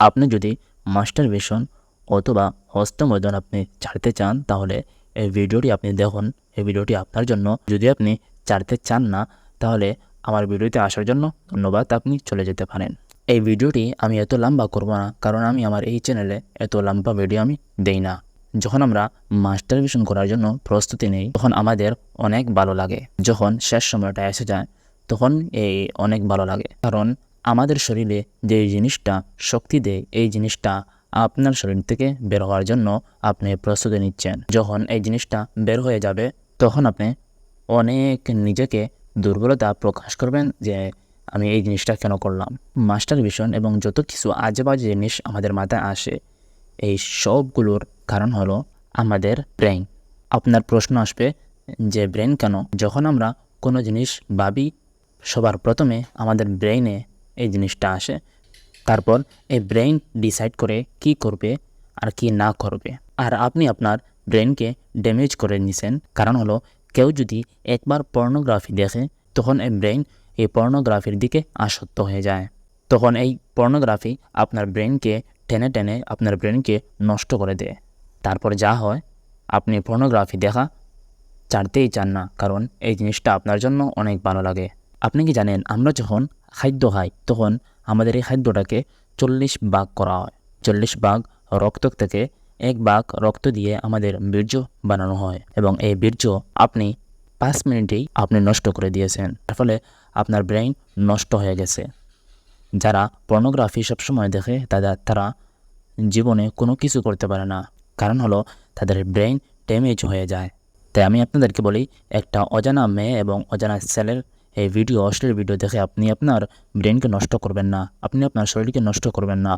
আপনি যদি master vision অথবা হস্তমৈদন আপনি ছাড়তে চান, তাহলে এই ভিডিওটি আপনি দেখুন। এই ভিডিওটি আপনার জন্য। যদি আপনি ছাড়তে চান না, তাহলে আমার ভিডিওতে আসার জন্য ধন্যবাদ। আপনি চলে যেতে পারেন। এই ভিডিওটি আমি এত লম্বা করব না, কারণ আমি আমার এই চ্যানেলে এত লম্বা ভিডিও আমি দেই না। যখন আমরা মাস্টার ভিশন করার জন্য প্রস্তুতি নেই, তখন আমাদের অনেক ভালো লাগে। যখন শেষ সময়টা এসে যায়, তখন এই অনেক ভালো লাগে। কারণ আমাদের শরীরে যে জিনিসটা শক্তি দেয়, এই জিনিসটা আপনার শরীর থেকে বের হওয়ার জন্য আপনি প্রস্তুতি নিচ্ছেন। যখন এই জিনিসটা বের হয়ে যাবে, তখন আপনি অনেক নিজেকে দুর্বলতা প্রকাশ করবেন যে, আমি এই জিনিসটা কেন করলাম? মাস্টার ভিশন এবং যত কিছু আজে বাজে জিনিস আমাদের মাথায় আসে, এই সবগুলোর কারণ হলো আমাদের ব্রেন আপনার প্রশ্ন আসবে যে ব্রেন কেন? যখন আমরা কোনো জিনিস ভাবি, সবার প্রথমে আমাদের ব্রেইনে এই জিনিসটা আসে। তারপর এই ব্রেইন ডিসাইড করে কি করবে আর কি না করবে। আর আপনি আপনার ব্রেনকে ড্যামেজ করে নিছেন। কারণ হলো, কেউ যদি একবার পর্নোগ্রাফি দেখে, তখন এই ব্রেন এই পর্নোগ্রাফির দিকে আসক্ত হয়ে যায়। তখন এই পর্নোগ্রাফি আপনার ব্রেনকে টেনে টেনে আপনার ব্রেনকে নষ্ট করে দেয়। তারপর যা হয়, আপনি পর্নোগ্রাফি দেখা ছাড়তেই চান না। কারণ এই জিনিসটা আপনার জন্য অনেক ভালো লাগে। আপনি কি জানেন, আমরা যখন খাদ্য খাই তখন আমাদের এই খাদ্যটাকে চল্লিশ ভাগ করা হয়। চল্লিশ ভাগ রক্ত থেকে এক ভাগ রক্ত দিয়ে আমাদের বীর্য বানানো হয় এবং এই বীর্য আপনি পাঁচ মিনিটেই আপনি নষ্ট করে দিয়েছেন। তার ফলে আপনার ব্রেইন নষ্ট হয়ে গেছে। যারা পর্নোগ্রাফি সবসময় দেখে তাদের তারা জীবনে কোনো কিছু করতে পারে না। কারণ হলো, তাদের ব্রেইন ড্যামেজ হয়ে যায়। তাই আমি আপনাদেরকে বলি, একটা অজানা মেয়ে এবং অজানা ছেলের এই ভিডিও অশ্লীল ভিডিও দেখে আপনি আপনার ব্রেনকে নষ্ট করবেন না, আপনি আপনার শরীরকে নষ্ট করবেন না।